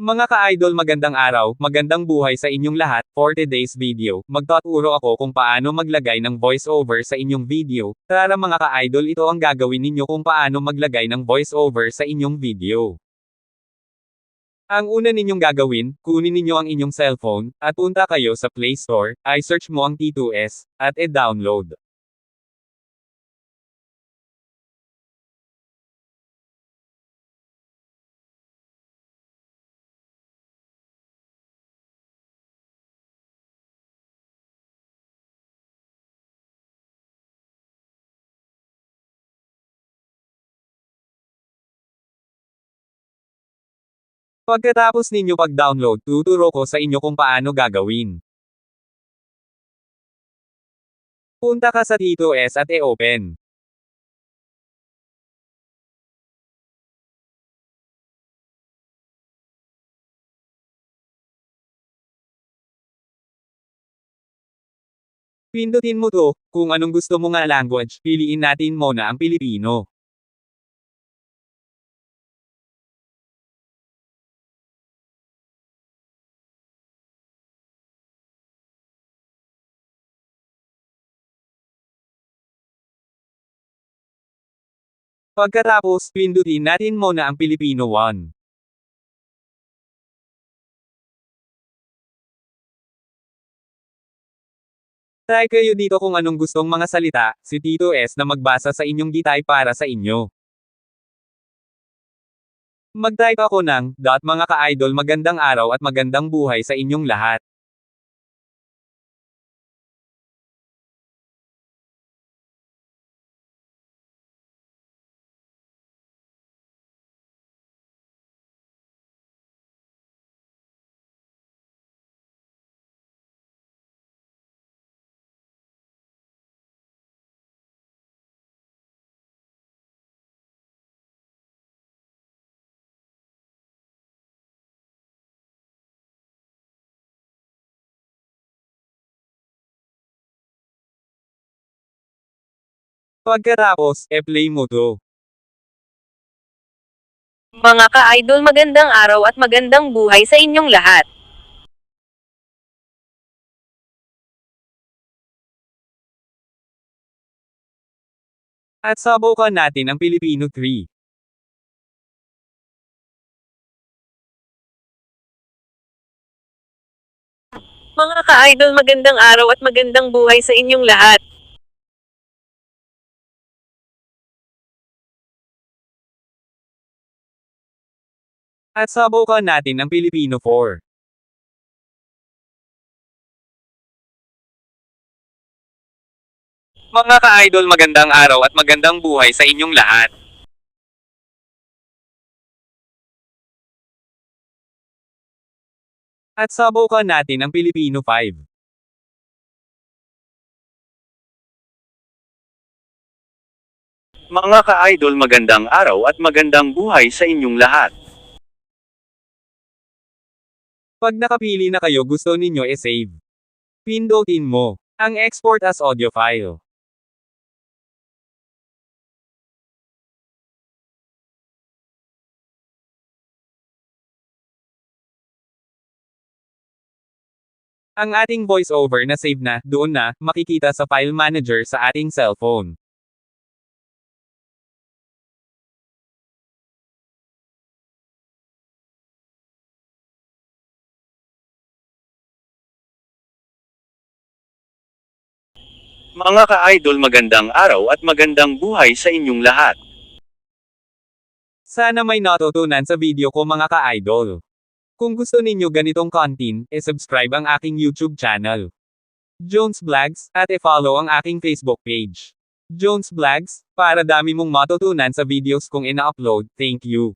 Mga ka-idol magandang araw, magandang buhay sa inyong lahat, for today's video, magtaturo ako kung paano maglagay ng voiceover sa inyong video. Tara mga ka-idol ito ang gagawin ninyo kung paano maglagay ng voiceover sa inyong video. Ang una ninyong gagawin, kunin ninyo ang inyong cellphone, at punta kayo sa Play Store, ay search mo ang T2S, at e-download. Pagkatapos ninyo pag-download, tuturo ko sa inyo kung paano gagawin. Punta ka sa T2S at e-open. Pindutin mo to, kung anong gusto mo nga language, piliin natin muna ang Pilipino. Pagkatapos, pindutin natin muna ang Pilipino 1. Try kayo dito kung anong gustong mga salita, si Tito S na magbasa sa inyong gitay para sa inyo. Mag-type ako ng, dot mga ka-idol magandang araw at magandang buhay sa inyong lahat. Pagkatapos, e-play mo to. Mga ka-idol magandang araw at magandang buhay sa inyong lahat. At sabukan natin ang Pilipino 3. Mga ka-idol magandang araw at magandang buhay sa inyong lahat. At sabukan natin ang Pilipino 4. Mga ka-idol magandang araw at magandang buhay sa inyong lahat. At sabukan natin ang Pilipino 5. Mga ka-idol magandang araw at magandang buhay sa inyong lahat. Pag nakapili na kayo gusto ninyo e-save. Pindutin mo ang export as audio file. Ang ating voiceover na save na, doon na, makikita sa file manager sa ating cellphone. Mga ka-idol magandang araw at magandang buhay sa inyong lahat. Sana may natutunan sa video ko mga ka-idol. Kung gusto ninyo ganitong content, e-subscribe ang aking YouTube channel. Jones Vlogs, at e-follow ang aking Facebook page. Jones Vlogs, para dami mong matutunan sa videos kong ina-upload, thank you.